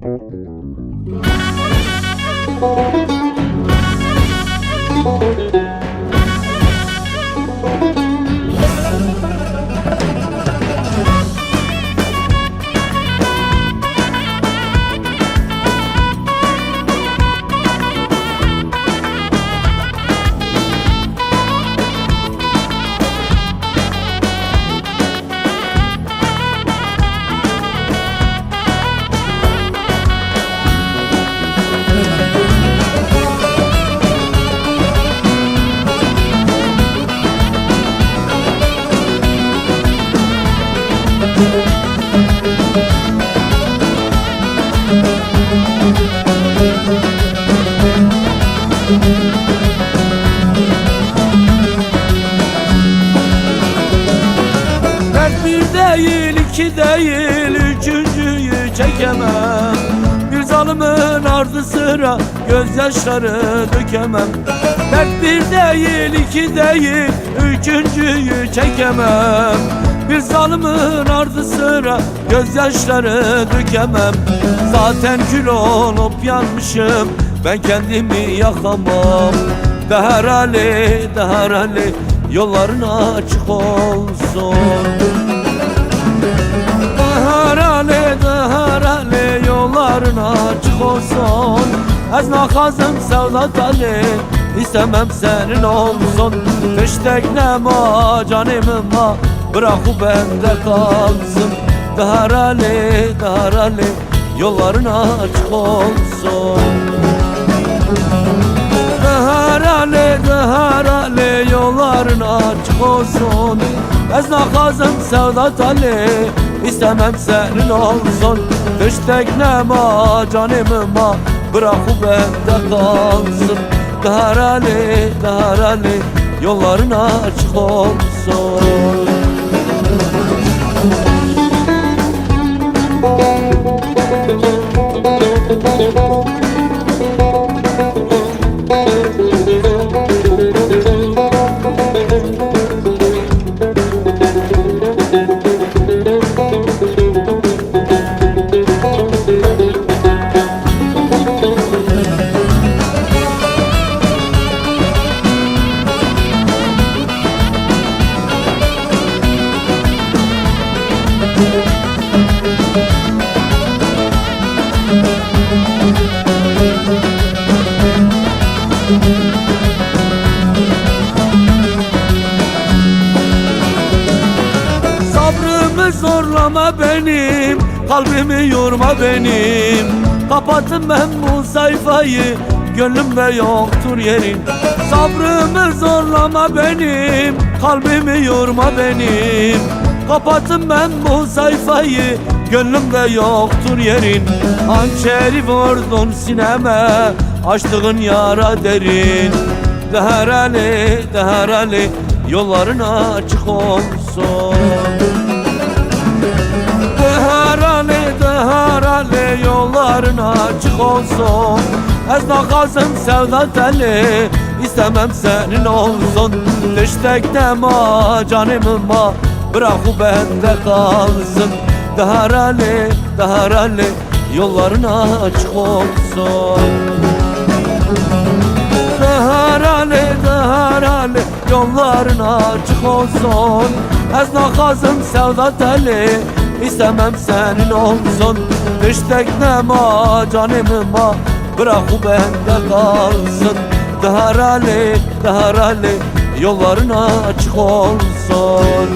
Müzik Ben bir değil iki değil üçüncüyü çekemem. Bir zalimin ardı sıra gözyaşları dökemem. Dert bir değil iki değil üçüncüyü çekemem. Bir zalimin ardı sıra gözyaşları dökemem. Zaten kül olup yanmışım ben kendimi yakamam. Dehar Ali, dehar Ali Yolların açık olsun. Dehar Ali, dehar Ali Yolların açık olsun. Ezna kazım Sevdat Ali İstemem senin olsun. Kış teknema canımıma Bırak bu bende kalsın. Dehar Ali, dehar Ali Yolların açık olsun Dehar Ali Yolların açık olsun. Ezna kazım Sevdat Ali İstemem senin olsun. Dış teknema canımıma Bırak bu bende kalsın. Dehar Ali Yolların açık olsun Sabrımı zorlama benim Kalbimi yorma benim. Kapatın ben bu sayfayı Gönlümde yoktur yerin. Sabrımı zorlama benim Kalbimi yorma benim Kapatın ben bu sayfayı Gönlümde yoktur yerin. Hançeri vurdun sineme Açtığın yara derin. Dehar Ali, Dehar Ali Yolların açık olsun. Dehar Ali, Dehar Ali Yolların açık olsun. Ezna kazım Sevdat Ali İstemem senin olsun. Dış teknema canımıma Bırak bu bende kalsın. Dehar Ali, Dehar Ali Yolların açık olsun. Dehar Ali, dehar Ali Yolların açık olsun. Ezna kazım Sevdat Ali İstemem senin olsun. Dış teknema canımıma Bırak bu bende kalsın. Dehar Ali, dehar Ali Yolların açık olsun